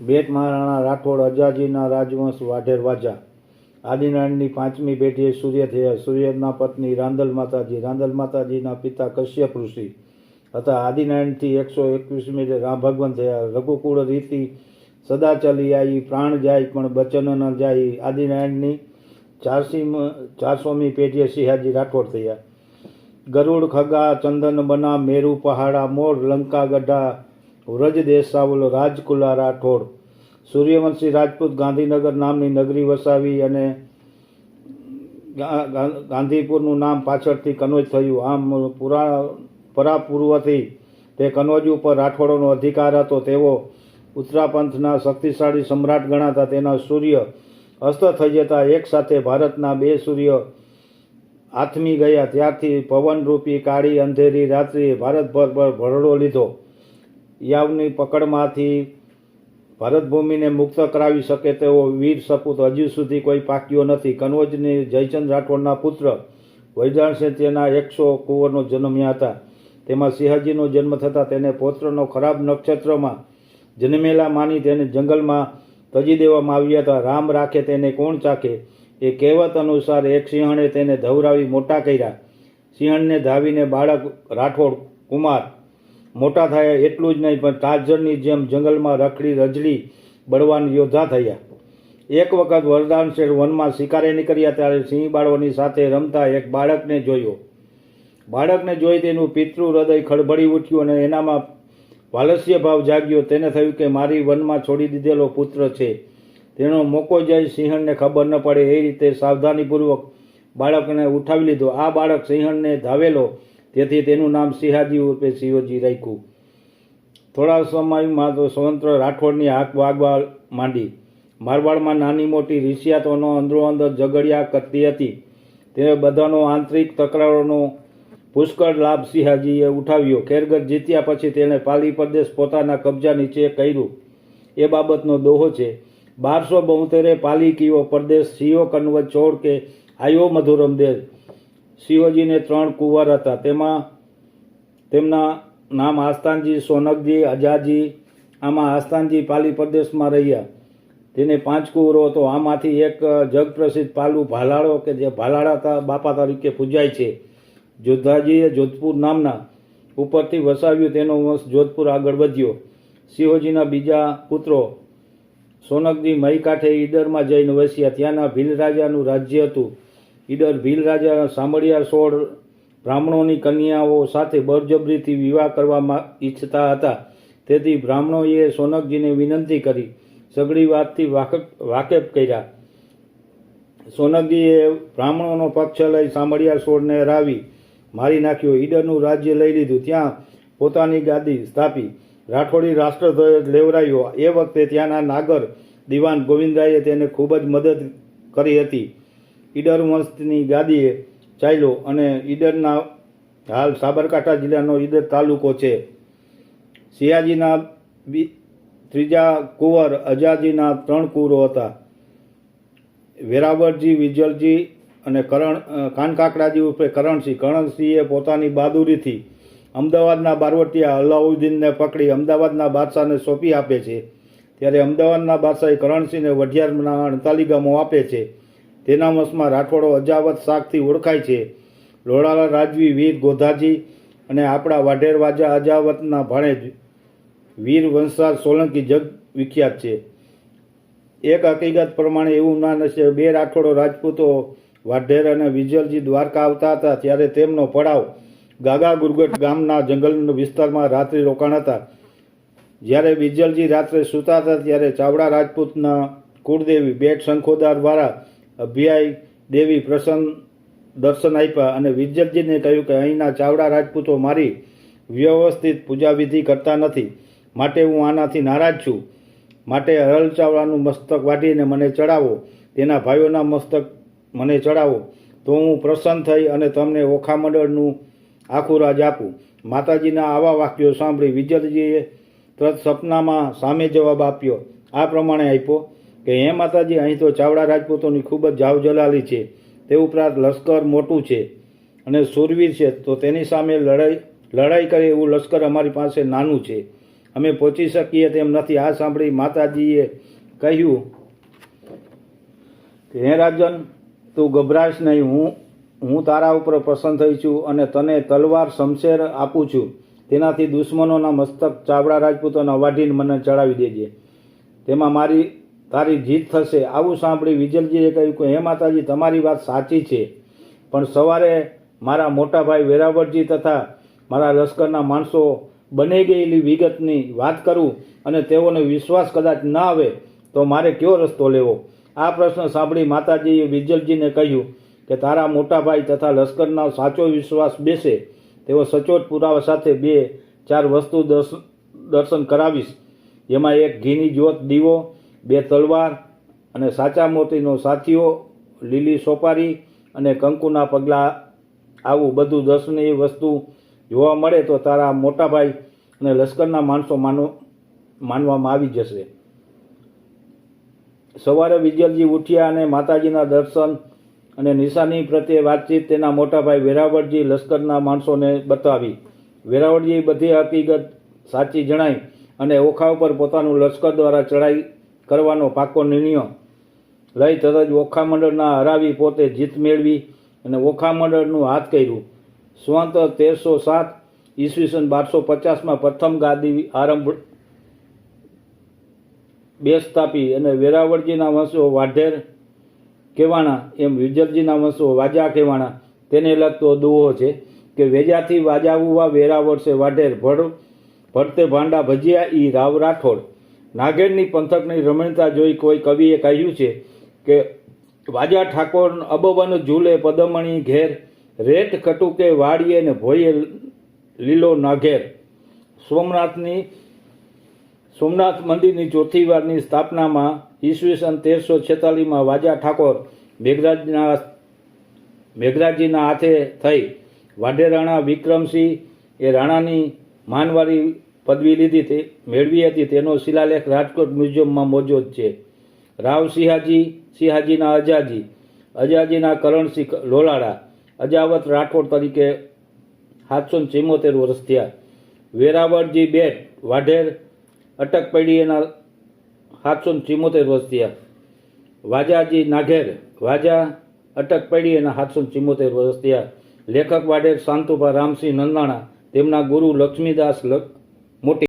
બેટ મહારાણા રાઠોડ અજાજીના રાજવંશ વાઢેર વાજા. આદિનારાયણની પાંચમી પેઢીએ સૂર્ય થયા. સૂર્યના પત્ની રાંદલ માતાજી. રાંદલ માતાજીના પિતા કશ્યપ ઋષિ હતા. આદિનારાયણથી એકસો એકવીસમી રામ ભગવાન થયા. રઘુકુળ રીતિ સદા ચલી આવી પ્રાણ જાય પણ બચન ન જાય. આદિનારાયણની ચારસી ચારસોમી પેઢીએ સિંહાજી રાઠોડ થયા. ગરુડ ખગા, ચંદન બના મેરુ, પહાડા, મોર, લંકા ગઢા વ્રજ દેસાવલ રાજકુલા રાઠોડ. સૂર્યવંશી રાજપૂત ગાંધીનગર નામની નગરી વસાવી અને ગાંધીપુરનું નામ પાછળથી કનોજ થયું. આમ પુરા, પરાપૂર્વથી તે કનોજ ઉપર રાઠોડોનો અધિકાર હતો. તેઓ ઉત્તરાપંથના શક્તિશાળી સમ્રાટ ગણાતા. તેના સૂર્ય અસ્ત થઈ જતા એક સાથે ભારતના બે સૂર્ય આથમી ગયા. ત્યારથી પવનરૂપી કાળી અંધેરી રાત્રિએ ભારતભર પર ભરડો લીધો. યાવની પકડમાંથી ભરતભૂમિને મુક્ત કરાવી શકે તેવો વીર સપૂત હજુ સુધી કોઈ પાક્યો નથી. કનોજની જયચંદ રાઠોડના પુત્ર વૈદાણસે તેના એકસો કુંવરનો જન્મ્યા હતા. તેમાં સિંહજીનો જન્મ થતાં તેને પૌત્રનો ખરાબ નક્ષત્રમાં જન્મેલા માની તેને જંગલમાં તજી દેવામાં આવ્યા હતા. રામ રાખે તેને કોણ ચાખે? એ કહેવત અનુસાર એક સિંહણે તેને ધવરાવી મોટા કર્યા. સિંહણને ધાવીને બાળક રાઠોડ કુમાર મોટા થયા એટલું જ નહીં, પણ તાજરની જેમ જંગલમાં રખડી રજડી બળવાન યોદ્ધા થયા. એક વખત વરદાન શેર વનમાં શિકારે નીકળ્યા ત્યારે સિંહ બાળવાની સાથે રમતા એક બાળકને જોયો. બાળકને જોઈ તેનું પિતૃ હૃદય ખળભળી ઉઠ્યું અને એનામાં વાલસ્ય ભાવ જાગ્યો. તેને થયું કે મારી વનમાં છોડી દીધેલો પુત્ર છે. તેનો મોકો જઈ સિંહણને ખબર ન પડે એ રીતે સાવધાનીપૂર્વક બાળકને ઉઠાવી લીધો. આ બાળક સિંહણને ધાવેલો તેથી તેનું નામ સિંહાજી ઉર્ફે શિવજી રાખ્યું. થોડા સમયમાં તો સ્વતંત્ર રાઠોડની હાક વાગવા માંડી. મારવાડમાં નાની મોટી રિસિયાતોનો અંદરો અંદર ઝઘડિયા કરતી હતી. તે બધાનો આંતરિક તકરારોનો પુષ્કળ લાભ સિંહાજીએ ઉઠાવ્યો. ખેરગઢ જીત્યા પછી તેણે પાલી પ્રદેશ પોતાના કબજા નીચે કર્યું. એ બાબતનો દોહો છે. બારસો બોતેરે પાલી કીઓ પ્રદેશ સિયો કન્વ ચોર કે આયો મધુરમ દેશ સિંહોજીને ત્રણ કુંવર હતા. તેમાં તેમના નામ આસ્તાનજી સોનકજી, અજાજી, આમાં આસ્તાનજી પાલી પ્રદેશમાં રહ્યા. તેને પાંચ કુંવરો હતો. આમાંથી એક જગપ્રસિદ્ધ પાલુ ભાલાળો કે જે ભાલાળા બાપા તરીકે પૂજાય છે. જોધાજીએ જોધપુર નામના ઉપરથી વસાવ્યું. તેનો વંશ જોધપુર આગળ વધ્યો. શિવજીના બીજા પુત્રો સોનકજી મહી કાંઠે ઈડરમાં જઈને વસ્યા. ત્યાંના ભીલ રાજાનું રાજ્ય હતું. ઈડર ભીલ રાજા સાંભળિયા સોળ બ્રાહ્મણોની કન્યાઓ સાથે બળજબરીથી વિવાહ કરવામાં ઈચ્છતા હતા. તેથી બ્રાહ્મણોએ સોનકજીને વિનંતી કરી સગડી વાતથી વાકેફ કર્યા. સોનકજીએ બ્રાહ્મણોનો પક્ષ લઈ સાંભળિયા સોળને હરાવી, મારી નાખ્યો, ઈડરનું રાજ્ય લઈ લીધું, ત્યાં પોતાની ગાદી સ્થાપી. રાઠોડી રાષ્ટ્રધ્વજ લેવરાયો. એ વખતે ત્યાંના નાગર દિવાન ગોવિંદરાયે તેને ખૂબ જ મદદ કરી હતી. ઈડર વંશની ગાદીએ ચાલ્યો અને ઈડરના હાલ સાબરકાંઠા જિલ્લાનો ઈડર તાલુકો છે. સિયાજીના બી, ત્રીજા કુંવર અજાજીના ત્રણ કુંવરો હતા. વેરાવળજી વિજલજી અને કરણ કાનકાકડાજી ઉર્ફે કરણસિંહ. કરણસિંહે પોતાની બહાદુરીથી અમદાવાદના બારવટીયા અલાઉદ્દીનને પકડી અમદાવાદના બાદશાહને સોંપી આપે છે. ત્યારે અમદાવાદના બાદશાહે કરણસિંહને વઢિયારના અણતાલી ગામો આપે છે. તેના વંશમાં રાઠોડો અજાવત શાકથી ઓળખાય છે. લોડાલા રાજવી વીર ગોધાજી અને આપણા વાઢેર વાજા અજાવતના ભાણેજ વીર વંશરાજ સોલંકી જગ વિખ્યાત છે. એક હકીકત પ્રમાણે એવું માને છે બે રાઠોડો રાજપૂતો વાઢેર અને વિજલજી દ્વારકા આવતા હતા ત્યારે તેમનો પડાવ ગાગા ગુરગટ ગામના જંગલ વિસ્તારમાં રાત્રિ રોકાણ હતા. જ્યારે વિજલજી રાત્રે સૂતા હતા ત્યારે ચાવડા રાજપૂતના કુળદેવી બેટ શંખોદાર દ્વારા અભ્યાય દેવી પ્રસન્ન દર્શન આપ્યા અને વિજયજીને કહ્યું કે અહીંના ચાવડા રાજપૂતો મારી વ્યવસ્થિત પૂજા વિધિ કરતા નથી. માટે હું આનાથી નારાજ છું. માટે હરલ ચાવડાનું મસ્તક વાઢીને મને ચડાવો. તેના ભાઈઓના મસ્તક મને ચડાવો. તો હું પ્રસન્ન થઈ અને તમને ઓખા મંડળનું આખું રાજ આપું. માતાજીના આવા વાક્યો સાંભળી વિજયજીએ તરત સપનામાં સામે જવાબ આપ્યો. આ પ્રમાણે આપ્યો. કે હે માતાજી, અહીં તો ચાવડા રાજપૂતોની ખૂબ જ જાવજલાલી છે. તે ઉપરાંત લશ્કર મોટું છે અને સુરવીર છે. તો તેની સામે લડાઈ લડાઈ કરે એવું લશ્કર અમારી પાસે નાનું છે. અમે પહોંચી શકીએ તેમ નથી. આ સાંભળી માતાજીએ કહ્યું કે, હે રાજન, તું ગભરાશ નહીં. હું હું તારા ઉપર પ્રસન્ન થઈ છું અને તને તલવાર, શમશેર આપું છું. તેનાથી દુશ્મનોના મસ્તક ચાવડા રાજપૂતોના વાઢીને મને ચડાવી દેજે. તેમાં મારી તારી જીત થશે. આવું સાંભળી વિજલજીએ કહ્યું કે, હે માતાજી, તમારી વાત સાચી છે. પણ સવારે મારા મોટાભાઈ વેરાવળજી તથા મારા લશ્કરના માણસો બની ગયેલી વિગતની વાત કરું અને તેઓને વિશ્વાસ કદાચ ન આવે, તો મારે કયો રસ્તો લેવો? આ પ્રશ્ન સાંભળી માતાજીએ વિજલજીને કહ્યું કે, તારા મોટાભાઈ તથા લશ્કરના સાચો વિશ્વાસ બેસે. તેઓ સચોટ પુરાવા સાથે બે ચાર વસ્તુ દર્શ- દર્શન કરાવીશ. જેમાં એક ઘીની જ્યોત દીવો બે તલવાર અને સાચા મોતીનો સાથીઓ, લીલી સોપારી અને કંકુના પગલાં. આવું બધું દર્શનીય વસ્તુ જોવા મળે તો તારા મોટાભાઈ અને લશ્કરના માણસો માનો, માનવામાં આવી જશે. સવારે વિજયલજી ઉઠ્યા અને માતાજીના દર્શન અને નિશાની પ્રત્યે વાતચીત તેના મોટાભાઈ વેરાવળજી લશ્કરના માણસોને બતાવી. વેરાવળજી બધી હકીકત સાચી જણાઈ અને ઓખા ઉપર પોતાનું લશ્કર દ્વારા ચડાઈ કરવાનો પાકો નિર્ણય. લઈ તરત જ ઓખા મંડળના હરાવી પોતે જીત મેળવી અને ઓખા મંડળનું હાથ કર્યું. સ્વંત તેરસો સાત ઈસવીસન બારસો પચાસમાં પ્રથમ ગાદી આરંભ બે સ્થાપી અને વેરાવળજીના વંશો વાઢેર કહેવાણા એમ વિજરજીના વંશો વાજા કહેવાણા તેને લગતો દુહો છે કે વેજાથી વાજાવુવા વેરાવળ છે વાઢેર. ભડ, ભડતે ભાંડા ભજીયા ઈ રાવ રાઠોડ. નાગેરની પંથકની રમણીતા જોઈ કોઈ કવિએ કહ્યું છે કે, વાજા ઠાકોર અબોબન ઝૂલે પદમણી ઘેર, રેત કટુકે વાડીએ ને ભોયે લીલો નાઘેર. સોમનાથની, સોમનાથ મંદિરની ચોથી વારની સ્થાપનામાં ઈસવીસન તેરસો છેતાલીસમાં વાજા ઠાકોર મેઘરાજના, મેઘરાજીના હાથે થઈ. વાઢેરાણા વિક્રમસિંહ એ રાણાની માનવારી પદવી લીધી હતી, મેળવી હતી. તેનો શિલાલેખ રાજકોટ મ્યુઝિયમમાં મોજૂદ છે. રાવ સિંહાજી, સિંહાજીના અજાજી, અજાજીના કરણસિંહ લોલાડા, અજાવત રાઠોડ તરીકે સાતસો ચિમોતેર વર્ષ થયા. વેરાવળજી બેટ, વાઢેર, અટક પડી એના સાતસો ચિમોતેર વર્ષ થયા. વાજાજી નાઘેર, વાજા, અટક પડી એના સાતસો ચિમોતેર વર્ષ થયા. લેખક વાઢેર શાંતુભા રામસિંહ નંદાણા, તેમના ગુરુ લક્ષ્મીદાસ લક- મોટી